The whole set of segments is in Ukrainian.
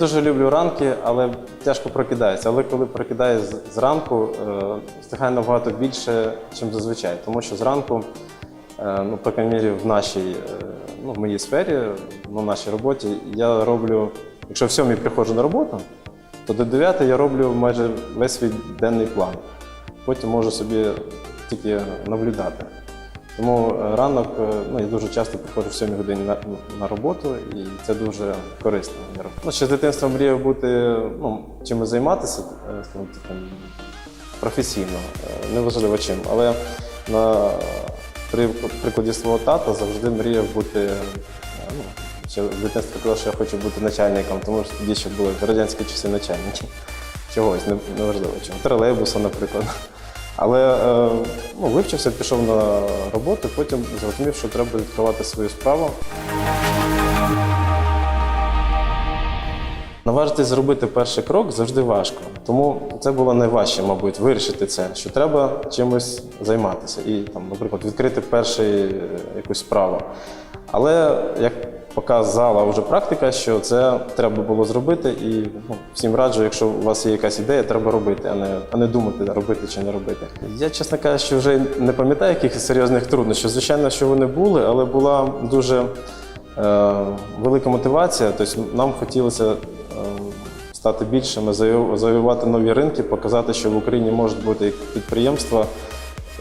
дуже люблю ранки, але тяжко прокидаюся. Але коли прокидаюсь зранку, е, встигаю набагато більше, ніж зазвичай. Тому що зранку, е, ну, по крайній мірі, в нашій, е, ну, в моїй сфері, в нашій роботі, я роблю, якщо в сьомій приходжу на роботу, то до 9 я роблю майже весь свій денний план. Потім можу собі тільки наблюдати. Тому е, ранок, е, ну я дуже часто приходжу в 7 годині на, на роботу, і це дуже корисно. Ну, ще з дитинства мріяв бути, ну, чимось займатися, е, скажімо, таким професійно, неважливо чим. Але на при прикладі свого тата завжди мріяв бути. Ну, ще в дитинстві казав, що я хочу бути начальником, тому що тоді ще були в радянські часи начальники. Чогось, не- неважливо чого. Тролейбуса, наприклад. Але е, ну, вивчився, пішов на роботу, потім зрозумів, що треба відкривати свою справу. Наважитись зробити перший крок завжди важко. Тому це було найважче, мабуть, вирішити це, що треба чимось займатися і, там, наприклад, відкрити перший е, якусь справу. Але як показала вже практика, що це треба було зробити, і ну, всім раджу, якщо у вас є якась ідея, треба робити, а не, а не думати, робити чи не робити. Я, чесно кажучи, вже не пам'ятаю якихось серйозних труднощів. Звичайно, що вони були, але була дуже е, велика мотивація. Тобто нам хотілося е, стати більшими, завою- завоювати нові ринки, показати, що в Україні можуть бути підприємства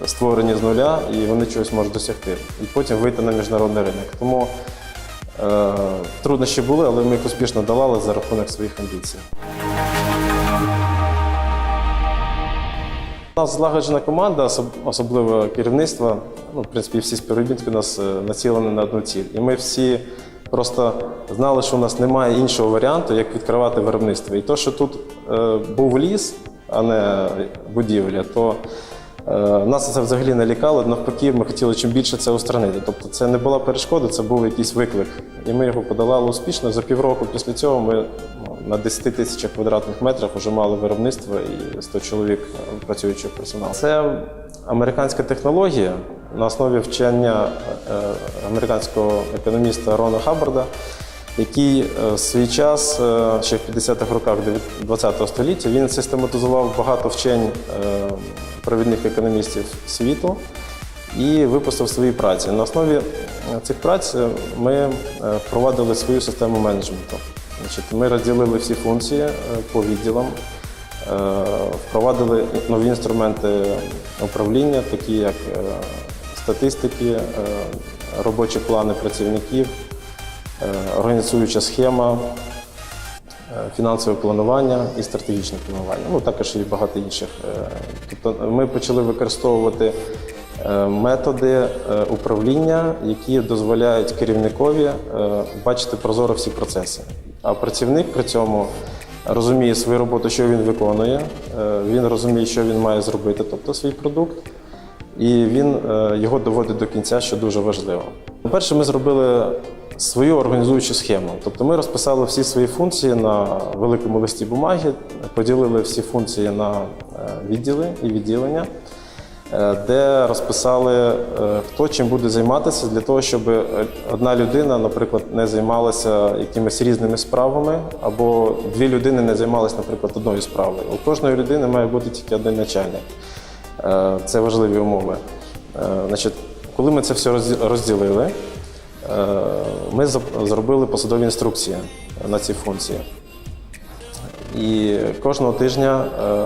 створені з нуля, і вони чогось можуть досягти. І потім вийти на міжнародний ринок. Тому е, труднощі були, але ми їх успішно долали за рахунок своїх амбіцій. У нас злагоджена команда, особливо керівництво. Ну, в принципі, всі співробітники у нас е, націлені на одну ціль. І ми всі просто знали, що у нас немає іншого варіанту, як відкривати виробництво. І то, що тут е, був ліс, а не будівля, то е, нас це взагалі не лякало. Навпаки, ми хотіли чим більше це устранити. Тобто це не була перешкода, це був якийсь виклик. І ми його подолали успішно. За півроку після цього ми ну, на 10 тисячах квадратних метрах вже мали виробництво і 100 чоловік е, працюючого персоналу. Це американська технологія на основі вчення е, американського економіста Рона Хаббарда, який е, в свій час, е, ще в 50-х роках ХХ століття, він систематизував багато вчень е, провідних економістів світу і випустив свої праці. На основі цих праць ми впровадили свою систему менеджменту. Ми розділили всі функції по відділам, впровадили нові інструменти управління, такі як статистики, робочі плани працівників, організуюча схема, е, фінансове планування і стратегічне планування. Ну також і багато інших. Е, Тобто ми почали використовувати е, методи е, управління, які дозволяють керівникові е, бачити прозоро всі процеси. А працівник при цьому розуміє свою роботу, що він виконує, е, він розуміє, що він має зробити, тобто свій продукт і він е, його доводить до кінця, що дуже важливо. По-перше, ми зробили свою організуючу схему. Тобто ми розписали всі свої функції на великому листі бумаги, поділили всі функції на е, відділи і відділення, е, де розписали, е, хто чим буде займатися для того, щоб одна людина, наприклад, не займалася якимись різними справами, або дві людини не займалися, наприклад, одною справою. У кожної людини має бути тільки один начальник. Це важливі умови. Значить, коли ми це все розділили, ми зробили посадові інструкції на ці функції. І кожного тижня е,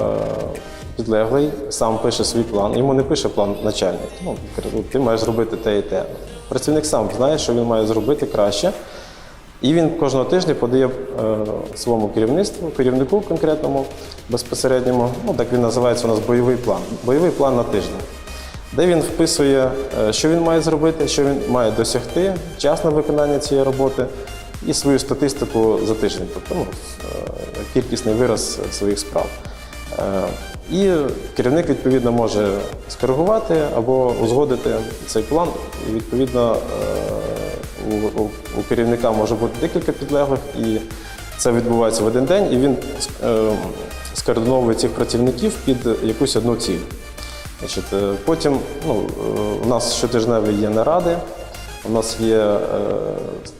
підлеглий сам пише свій план. Йому не пише план начальник. Ну, «Ну, ти маєш зробити те і те. Працівник сам знає, що він має зробити краще. І він кожного тижня подає е, своєму керівництву, керівнику конкретному безпосередньому, ну так він називається у нас бойовий план. Бойовий план на тиждень, де він вписує, е, що він має зробити, що він має досягти, час на виконання цієї роботи і свою статистику за тиждень, тобто ну, е, кількісний вираз своїх справ. Е, І керівник відповідно може скоригувати або узгодити цей план. І відповідно у, керівника може бути декілька підлеглих, і це відбувається в один день, і він скоординовує цих працівників під якусь одну ціль. Значить, е, потім ну, е, у нас щотижневі є наради, У нас є е,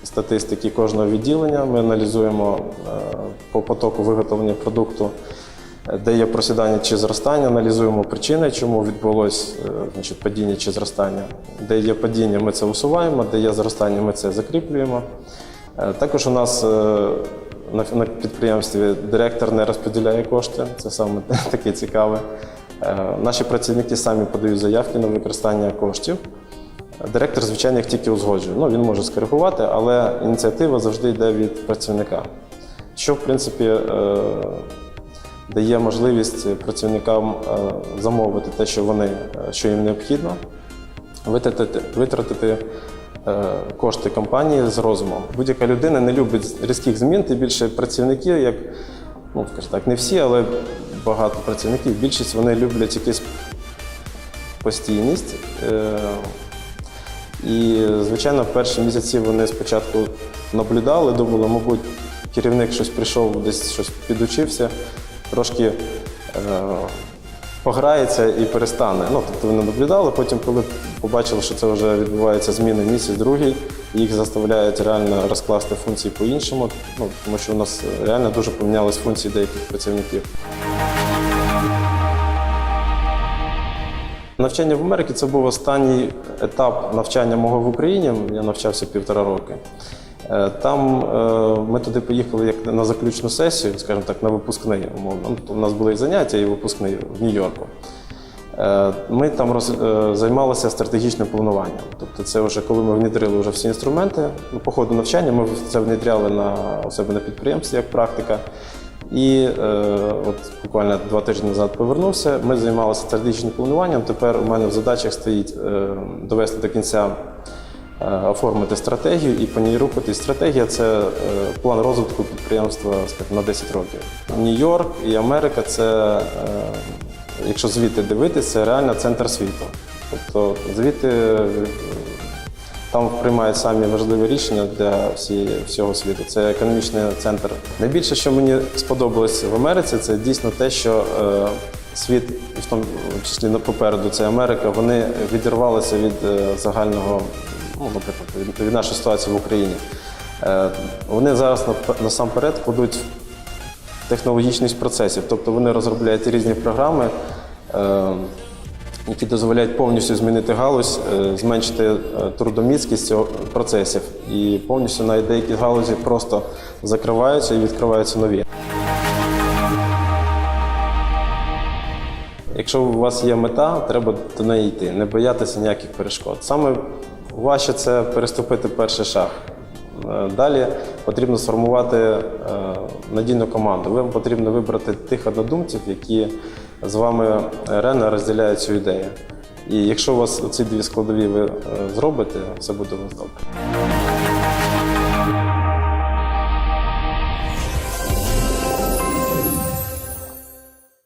статистики кожного відділення. Ми аналізуємо по потоку виготовлення продукту, де є просідання чи зростання, аналізуємо причини, чому відбулось е, значить, падіння чи зростання. Де є падіння, ми це усуваємо, де є зростання, ми це закріплюємо. Також у нас на, на підприємстві директор не розподіляє кошти, це саме таке цікаве. Е, Наші працівники самі подають заявки на використання коштів. Директор, звичайно, їх тільки узгоджує. Ну, він може скоригувати, але ініціатива завжди йде від працівника. Що, в принципі, е, дає можливість працівникам е, замовити те, що вони, що їм необхідно, витратити, витратити кошти компанії з розумом. Будь-яка людина не любить різких змін, тим більше працівники, як ну, так, не всі, але багато працівників, більшість вони люблять якусь постійність. Е, і, звичайно, перші місяці вони спочатку наблюдали, думали, мабуть, керівник щось прийшов, десь щось підучився, трошки е, пограється і перестане. Ну, тобто вони наблюдали, потім, коли побачили, що це вже відбувається зміни місяць, другий, їх заставляють реально розкласти функції по-іншому, ну, тому що у нас реально дуже помінялись функції деяких працівників. Навчання в Америці це був останній етап навчання мого в Україні. Я навчався півтора роки. Е, Там е, ми туди поїхали як на заключну сесію, скажімо так, на випускний, умовно. Ну, У нас були і заняття, і випускний в Нью-Йорку. Е, Ми там роз, займалися стратегічним плануванням. Тобто, це вже коли ми внедрили вже всі інструменти. Ну, по ходу навчання ми це внедряли на себе на підприємстві як практика. І е, от буквально два тижні назад повернувся. Ми займалися стратегічним плануванням. Тепер у мене в задачах стоїть е, довести до кінця, е, оформити стратегію і по ній рухатись. Стратегія це е, план розвитку підприємства скажімо, на 10 років. Нью-Йорк і Америка це, е, якщо звідти дивитися, реально центр світу. Тобто звідти там приймають самі важливі рішення для всі, всього світу. Це економічний центр. Найбільше, що мені сподобалось в Америці, це дійсно те, що е, світ, в тому числі попереду, це Америка, вони відірвалися від е, загального, ну, наприклад, від, від нашої ситуації в Україні. Е, вони зараз насамперед кладуть технологічність процесів, тобто вони розробляють різні програми. Е, які дозволяють повністю змінити галузь, е, зменшити е, трудоміцкість процесів і повністю навіть деякі галузі просто закриваються і відкриваються нові. Якщо у вас є мета, треба до неї йти, не боятися ніяких перешкод. Саме важче це переступити перший шаг. Е, Далі потрібно сформувати надійну команду. Вам потрібно вибрати тих однодумців, які з вами реально розділяє цю ідею. І якщо у вас ці дві складові ви е, зробите, все буде у вас добре.